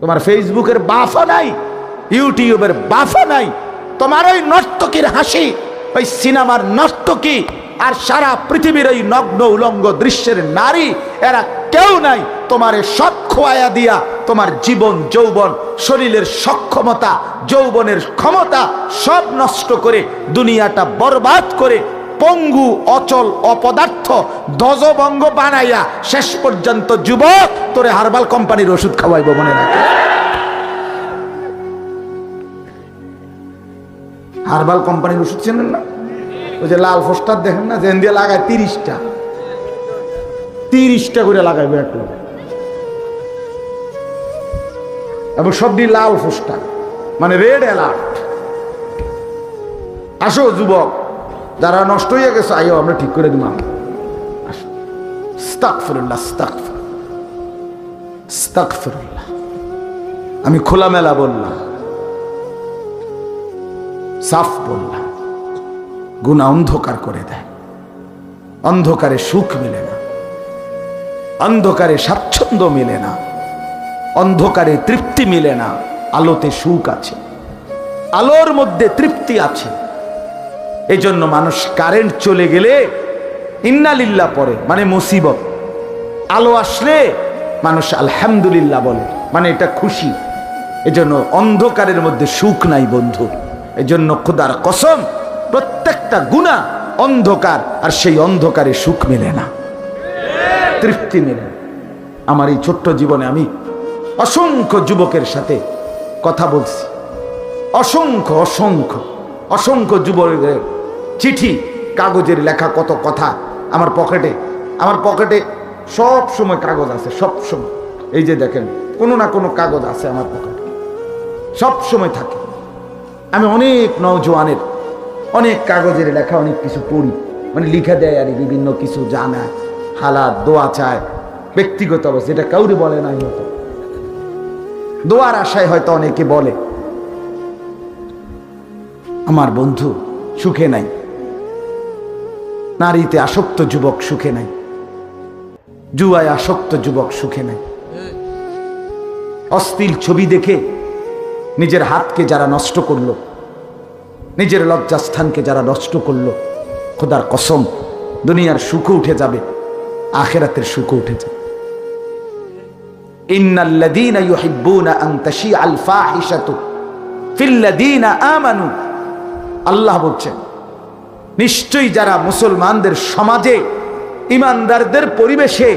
তোমার ফেসবুকের বাফা নাই, ইউটিউবের বাফা নাই, তোমার ওই নর্তকীর হাসি, ওই সিনেমার নর্তকী আর সারা পৃথিবীর ওই নগ্ন উলঙ্গ দৃশ্যের নারী, এরা কেউ নাই, তোমারে সব খোয়াইয়া দিয়া তোমার জীবন, যৌবন, শরীরের সক্ষমতা, যৌবনের ক্ষমতা সব নষ্ট করে দুনিয়াটা বরবাদ করে পঙ্গু অচল অপদার্থ দজবঙ্গ বানাইয়া শেষ পর্যন্ত যুবক তোরে হারবাল কোম্পানির ওষুধ খাওয়াইব মনে রাখে। হারবাল কোম্পানির ওষুধ চেনেন না? ওই যে লাল ফোস্টার দেখেন না? জেন দিয়ে লাগায় তিরিশটা। তিরিশটা করে লাগাইবে এক লোক। এবং সবটি লাল ফোস্টার। মানে রেড অ্যালার্ট। আসো যুবক। যারা নষ্ট হয়ে গেছে আইও আমরা ঠিক করে দিলাম। আমি খোলামেলা বললাম, সাফ বললাম গুণা অন্ধকার করে দেয়। অন্ধকারে সুখ মিলে না। অন্ধকারে স্বাচ্ছন্দ্য মিলে না। অন্ধকারে তৃপ্তি মিলে না। আলোতে সুখ আছে। আলোর মধ্যে তৃপ্তি আছে। এই জন্য মানুষ কারেন্ট চলে গেলে ইন্নালিল্লা পরে মানে মুসিবত। আলো আসলে মানুষ আলহামদুলিল্লাহ বলে মানে এটা খুশি। এজন্য অন্ধকারের মধ্যে সুখ নাই বন্ধু। এজন্য খুদার কসম, প্রত্যেকটা গুণা অন্ধকার, আর সেই অন্ধকারে সুখ মেলে না। তৃপ্তি মেলে আমার এই ছোট্ট জীবনে আমি অসংখ্য যুবকের সাথে কথা বলছি। অসংখ্য অসংখ্য অসংখ্য যুবকের চিঠি, কাগজের লেখা কত কথা আমার পকেটে। আমার পকেটে সব সময় কাগজ আছে, সব সময়। এই যে দেখেন, কোনো না কোনো কাগজ আছে আমার পকেটে। সব সময় থাকে। আমি অনেক নওজোয়ানের, অনেক কাগজের লেখা, অনেক কিছু পড়ি। মানে লিখে দেয় আর বিভিন্ন কিছু জানা, হালাত, দোয়া চায়, ব্যক্তিগত অবস্থা, এটা কাউরে বলে না হয়তো দোয়ার আশায় হয়তো অনেকে বলে, আমার বন্ধু সুখে নাই। নারীতে আসক্ত যুবক সুখে নাই। জুয়ায় আসক্ত যুবক সুখে নাই। অস্থির ছবি দেখে নিজের হাতকে যারা নষ্ট করল, নিজের লজ্জাস্থানকে যারা নষ্ট করল, খোদার কসম, দুনিয়ার সুখও উঠে যাবে, আখেরাতের সুখও উঠে যাবে। আমানু। আল্লাহ বলছেন নিশ্চয়ই যারা মুসলমানদের সমাজে, ইমানদারদের পরিবেশে,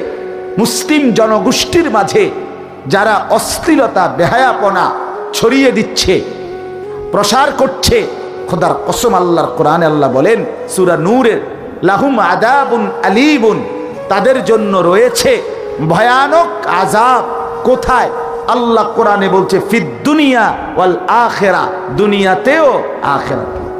মুসলিম জনগোষ্ঠীর মাঝে যারা অশ্লীলতা, বেহায়াপনা ছড়িয়ে দিচ্ছে, প্রসার করছে, খোদার কসম আল্লাহর কোরআন আল্লাহ বলেন, সুরা নূরের, লাহুম আদাবুন আলিবুন তাদের জন্য রয়েছে ভয়ানক আজাব কোথায়? আল্লাহ কোরআনে বলছে, ফিদ দুনিয়া ওয়াল আখেরা, দুনিয়াতেও আখেরাতে।